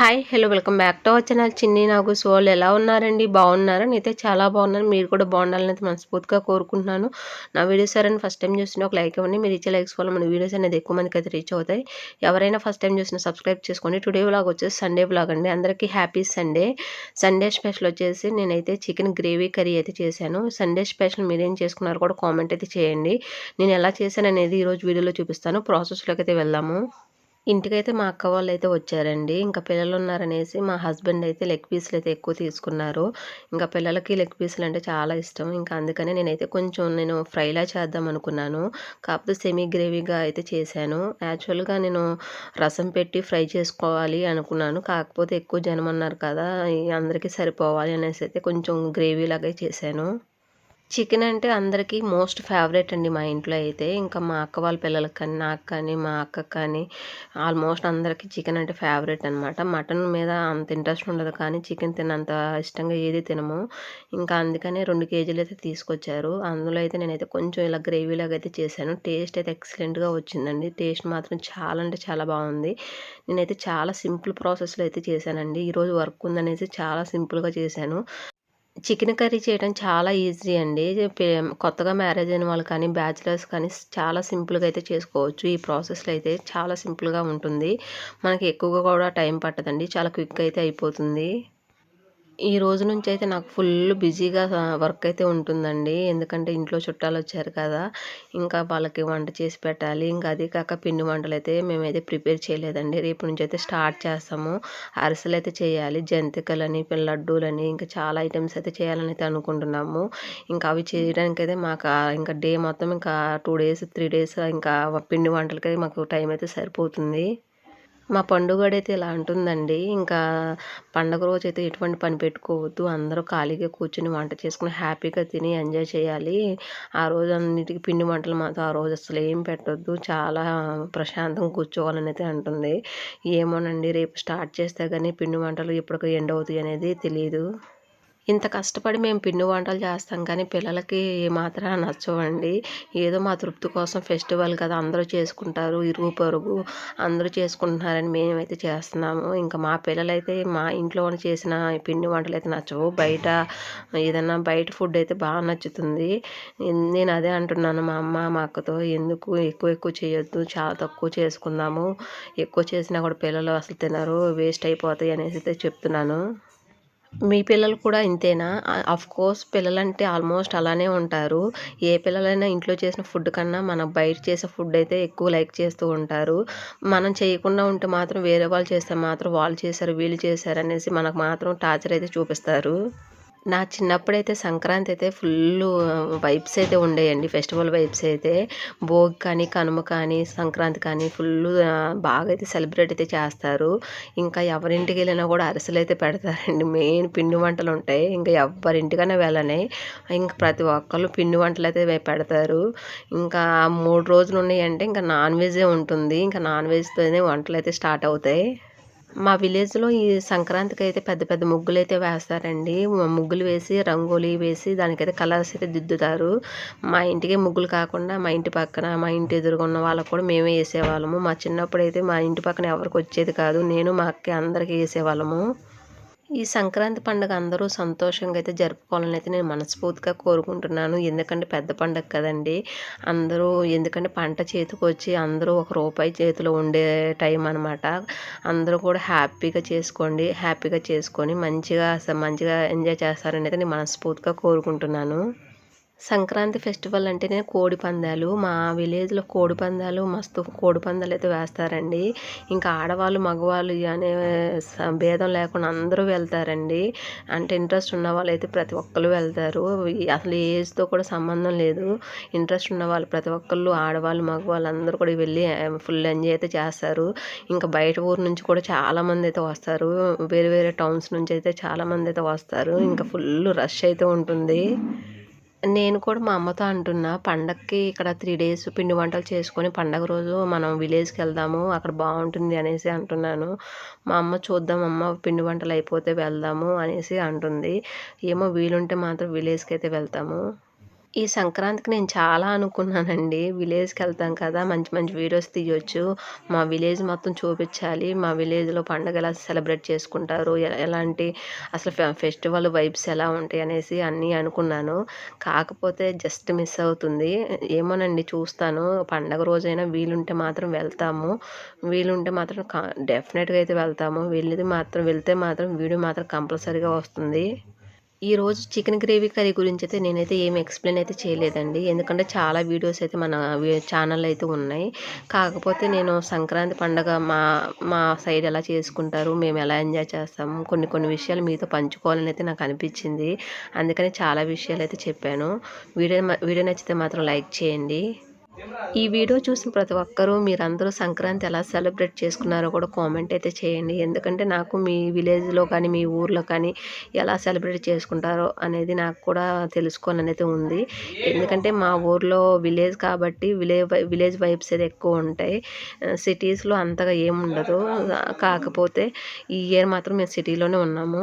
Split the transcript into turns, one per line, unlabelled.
Hi hello welcome back to our channel. చిన్ని నాకు soul ఎలా ఉన్నారండి? బాగున్నారా? నేనైతే చాలా బాగున్నాను. మీరు కూడా బాగుండాలని అయితే మనస్ఫూర్తిగా కోరుకుంటున్నాను. నా వీడియోస్ ఎవరైనా ఫస్ట్ టైం చూసిన ఒక లైక్ ఇవ్వండి. మీరు ఇచ్చే లైక్స్ వల్ల మన వీడియోస్ అనేది ఎక్కువ మందికి అయితే రీచ్ అవుతాయి. ఎవరైనా ఫస్ట్ టైం చూసిన సబ్స్క్రైబ్ చేసుకోండి. టుడే వ్లాగ్ వచ్చేసి సండే వ్లాగ్ అండి. అందరికీ హ్యాపీ సండే సండే స్పెషల్ వచ్చేసి నేనైతే చికెన్ గ్రేవీ కర్రీ అయితే చేశాను. సండే స్పెషల్ మీరేం చేసుకున్నారు కూడా కామెంట్ అయితే చేయండి. నేను ఎలా చేశాను అనేది ఈరోజు వీడియోలో చూపిస్తాను. ప్రాసెస్లోకి అయితే వెళ్దాము. ఇంటికైతే మా అక్క వాళ్ళు అయితే వచ్చారండి. ఇంకా పిల్లలు ఉన్నారనేసి మా హస్బెండ్ అయితే లెగ్ పీసులు అయితే ఎక్కువ తీసుకున్నారు. ఇంకా పిల్లలకి లెగ్ పీసులు అంటే చాలా ఇష్టం. ఇంకా అందుకని నేనైతే కొంచెం నేను ఫ్రైలా చేద్దాం అనుకున్నాను. కాకపోతే సెమీ గ్రేవీగా అయితే చేశాను. యాక్చువల్గా నేను రసం పెట్టి ఫ్రై చేసుకోవాలి అనుకున్నాను. కాకపోతే ఎక్కువ జనం ఉన్నారు కదా అందరికీ సరిపోవాలి అనేసి అయితే కొంచెం గ్రేవీ లాగా చేశాను. చికెన్ అంటే అందరికీ మోస్ట్ ఫేవరెట్ అండి మా ఇంట్లో అయితే. ఇంకా మా అక్క వాళ్ళ పిల్లలకి కానీ నాకు కానీ మా అక్కకి కానీ ఆల్మోస్ట్ అందరికీ చికెన్ అంటే ఫేవరెట్ అనమాట మటన్ మీద అంత ఇంట్రెస్ట్ ఉండదు కానీ చికెన్ తినంత ఇష్టంగా ఏది తినము. ఇంకా అందుకనే రెండు కేజీలు అయితే తీసుకొచ్చారు. అందులో అయితే నేనైతే కొంచెం ఇలా గ్రేవీలాగా అయితే చేశాను. టేస్ట్ అయితే ఎక్సలెంట్గా వచ్చిందండి. టేస్ట్ మాత్రం చాలా అంటే చాలా బాగుంది. నేనైతే చాలా సింపుల్ ప్రాసెస్లో అయితే చేశానండి. ఈరోజు వర్క్ ఉందనేసి చాలా సింపుల్గా చేశాను. చికెన్ కర్రీ చేయడం చాలా ఈజీ అండి. కొత్తగా మ్యారేజ్ అయిన వాళ్ళు కానీ బ్యాచిలర్స్ కానీ చాలా సింపుల్గా అయితే చేసుకోవచ్చు. ఈ ప్రాసెస్లో అయితే చాలా సింపుల్గా ఉంటుంది. మనకి ఎక్కువగా కూడా టైం పట్టదండి. చాలా క్విక్ అయితే అయిపోతుంది. ఈ రోజు నుంచి అయితే నాకు ఫుల్ బిజీగా వర్క్ అయితే ఉంటుందండి. ఎందుకంటే ఇంట్లో చుట్టాలు వచ్చారు కదా ఇంకా వాళ్ళకి వంట చేసి పెట్టాలి. ఇంకా అది కాక పిండి వంటలు అయితే మేమైతే ప్రిపేర్ చేయలేదండి. రేపు నుంచి అయితే స్టార్ట్ చేస్తాము. అరిసెలు అయితే చేయాలి జంతికలని లడ్డూలని ఇంకా చాలా ఐటమ్స్ అయితే చేయాలని అయితే అనుకుంటున్నాము. ఇంకా అవి చేయడానికి అయితే మాకు ఇంకా డే మొత్తం ఇంకా టూ డేస్ త్రీ డేస్ ఇంకా పిండి వంటలకి మాకు టైం అయితే సరిపోతుంది. మా పండుగ అయితే ఇలా ఉంటుందండి ఇంకా పండగ రోజు అయితే ఎటువంటి పని పెట్టుకోవద్దు. అందరూ ఖాళీగా కూర్చుని వంట చేసుకుని హ్యాపీగా తిని ఎంజాయ్ చేయాలి. ఆ రోజు అన్నిటికీ పిండి వంటలు మాత్రం ఆ రోజు అసలు ఏం పెట్టొద్దు. చాలా ప్రశాంతంగా కూర్చోవాలని అయితే అంటుంది. ఏమోనండి రేపు స్టార్ట్ చేస్తే కానీ పిండి వంటలు ఎప్పటికీ ఎండ్ అవుతాయి అనేది తెలియదు ఇంత కష్టపడి మేము పిండి వంటలు చేస్తాం కానీ పిల్లలకి మాత్రం నచ్చవండి. ఏదో మా తృప్తి కోసం ఫెస్టివల్ కదా అందరూ చేసుకుంటారు ఇరుగు పొరుగు అందరూ చేసుకుంటున్నారని మేమైతే చేస్తున్నాము. ఇంకా మా పిల్లలైతే మా ఇంట్లో చేసిన పిండి వంటలు అయితే నచ్చవు. బయట ఏదన్నా బయట ఫుడ్ అయితే బాగా నచ్చుతుంది. నేను అదే అంటున్నాను మా అమ్మ మా అక్కతో. ఎందుకు ఎక్కువ ఎక్కువ చేయొద్దు చాలా తక్కువ చేసుకుందాము. ఎక్కువ చేసినా కూడా పిల్లలు అసలు తినరు వేస్ట్ అయిపోతాయి అనేసి అయితే చెప్తున్నాను. మీ పిల్లలు కూడా ఇంతేనా? అఫ్ కోర్స్ పిల్లలంటే ఆల్మోస్ట్ అలానే ఉంటారు. ఏ పిల్లలైనా ఇంట్లో చేసిన ఫుడ్ కన్నా మనం బయట చేసే ఫుడ్ అయితే ఎక్కువ లైక్ చేస్తూ ఉంటారు. మనం చేయకుండా ఉంటే మాత్రం వేరే వాళ్ళు చేస్తే మాత్రం వాళ్ళు చేశారు వీళ్ళు చేశారు అనేసి మనకు మాత్రం టార్చర్ అయితే చూపిస్తారు. నా చిన్నప్పుడైతే సంక్రాంతి అయితే ఫుల్ వైబ్స్ అయితే ఉండేయండి. ఫెస్టివల్ వైబ్స్ అయితే భోగి కానీ కనుమ కానీ సంక్రాంతి కానీ ఫుల్ బాగా అయితే సెలబ్రేట్ అయితే చేస్తారు. ఇంకా ఎవరింటికి వెళ్ళినా కూడా అరిసెలు అయితే పెడతారండి. మెయిన్ పిండి వంటలు ఉంటాయి. ఇంకా ఎవరింటికైనా వెళ్ళనే ఇంకా ప్రతి ఒక్కళ్ళు పిండి వంటలు అయితే పెడతారు. ఇంకా మూడు రోజులు ఉన్నాయంటే ఇంకా నాన్ వెజే ఉంటుంది. ఇంకా నాన్ వెజ్తోనే వంటలు అయితే స్టార్ట్ అవుతాయి. మా విలేజ్లో ఈ సంక్రాంతికి అయితే పెద్ద పెద్ద ముగ్గులు అయితే వేస్తారండి ముగ్గులు వేసి రంగోలీ వేసి దానికైతే కలర్స్ అయితే దిద్దుతారు. మా ఇంటికి ముగ్గులు కాకుండా మా ఇంటి పక్కన మా ఇంటి ఎదురుగా ఉన్న వాళ్ళకు కూడా మేమే వేసేవాళ్ళము. మా చిన్నప్పుడు అయితే మా ఇంటి పక్కన ఎవరికి వచ్చేది కాదు. నేను మా అక్క అందరికీ వేసేవాళ్ళము. ఈ సంక్రాంతి పండుగ అందరూ సంతోషంగా అయితే జరుపుకోవాలని అయితే నేను మనస్ఫూర్తిగా కోరుకుంటున్నాను. ఎందుకంటే పెద్ద పండుగ కదండి. అందరూ ఎందుకంటే పంట చేతికి వచ్చి అందరూ ఒక రూపాయి చేతిలో ఉండే టైం అనమాట అందరూ కూడా హ్యాపీగా చేసుకోండి హ్యాపీగా చేసుకొని మంచిగా మంచిగా ఎంజాయ్ చేస్తారని అయితే నేను మనస్ఫూర్తిగా కోరుకుంటున్నాను. సంక్రాంతి ఫెస్టివల్ అంటేనే కోడి పందాలు మా విలేజ్లో కోడి పందాలు మస్తు కోడి పందాలు అయితే వేస్తారండి. ఇంకా ఆడవాళ్ళు మగవాళ్ళు అనే భేదం లేకుండా అందరూ వెళ్తారండి. అంటే ఇంట్రెస్ట్ ఉన్న వాళ్ళు అయితే ప్రతి ఒక్కరు వెళ్తారు. అసలు ఏజ్తో కూడా సంబంధం లేదు. ఇంట్రెస్ట్ ఉన్న వాళ్ళు ప్రతి ఒక్కళ్ళు ఆడవాళ్ళు మగవాళ్ళు అందరూ కూడా వెళ్ళి ఫుల్ ఎంజాయ్ అయితే చేస్తారు. ఇంకా బయట ఊరు నుంచి కూడా చాలామంది అయితే వస్తారు. వేరే వేరే టౌన్స్ నుంచి అయితే చాలామంది అయితే వస్తారు. ఇంకా ఫుల్ రష్ అయితే ఉంటుంది. నేను కూడా మా అమ్మతో అంటున్నా పండగకి ఇక్కడ త్రీ డేస్ పిండి వంటలు చేసుకొని పండగ రోజు మనం విలేజ్కి వెళ్దాము అక్కడ బాగుంటుంది అనేసి అంటున్నాను. మా అమ్మ చూద్దాం అమ్మ పిండి వంటలు అయిపోతే వెళ్దాము అనేసి అంటుంది. ఏమో వీలుంటే మాత్రం విలేజ్కి అయితే వెళ్తాము. ఈ సంక్రాంతికి నేను చాలా అనుకున్నానండి. విలేజ్కి వెళ్తాం కదా మంచి మంచి వీడియోస్ తీయొచ్చు. మా విలేజ్ మొత్తం చూపించాలి. మా విలేజ్లో పండుగ ఎలా సెలబ్రేట్ చేసుకుంటారు? ఎలాంటి అసలు ఫెస్టివల్ వైబ్స్ ఎలా ఉంటాయి అనేసి అన్నీ అనుకున్నాను. కాకపోతే జస్ట్ మిస్ అవుతుంది. ఏమోనండి చూస్తాను. పండగ రోజైనా వీలుంటే మాత్రం వెళ్తాము. వీలుంటే మాత్రం కా- డెఫినెట్గా అయితే వెళ్తాము. వెళ్ళేది మాత్రం వెళ్తే మాత్రం వీడియో మాత్రం కంపల్సరీగా వస్తుంది. ఈరోజు చికెన్ గ్రేవీ కర్రీ గురించి అయితే నేనైతే ఏమి ఎక్స్ప్లెయిన్ అయితే చేయలేదండి. ఎందుకంటే చాలా వీడియోస్ అయితే మన ఛానల్ అయితే ఉన్నాయి. కాకపోతే నేను సంక్రాంతి పండగ మా మా సైడ్ ఎలా చేసుకుంటారు మేము ఎలా ఎంజాయ్ చేస్తాము కొన్ని కొన్ని విషయాలు మీతో పంచుకోవాలని అయితే నాకు అనిపించింది. అందుకని చాలా విషయాలు అయితే చెప్పాను. వీడియో వీడియో నచ్చితే మాత్రం లైక్ చేయండి. ఈ వీడియో చూసిన ప్రతి ఒక్కరూ మీరందరూ సంక్రాంతి ఎలా సెలబ్రేట్ చేసుకున్నారో కూడా కామెంట్ అయితే చేయండి. ఎందుకంటే నాకు మీ విలేజ్లో కానీ మీ ఊర్లో కానీ ఎలా సెలబ్రేట్ చేసుకుంటారో అనేది నాకు కూడా తెలుసుకోవాలని అయితే ఉంది. ఎందుకంటే మా ఊర్లో విలేజ్ కాబట్టి విలేజ్ విలేజ్ వైబ్స్ అయితే ఎక్కువ ఉంటాయి. సిటీస్లో అంతగా ఏముండదు కాకపోతే ఈ ఇయర్ మాత్రం మేము సిటీలోనే ఉన్నాము.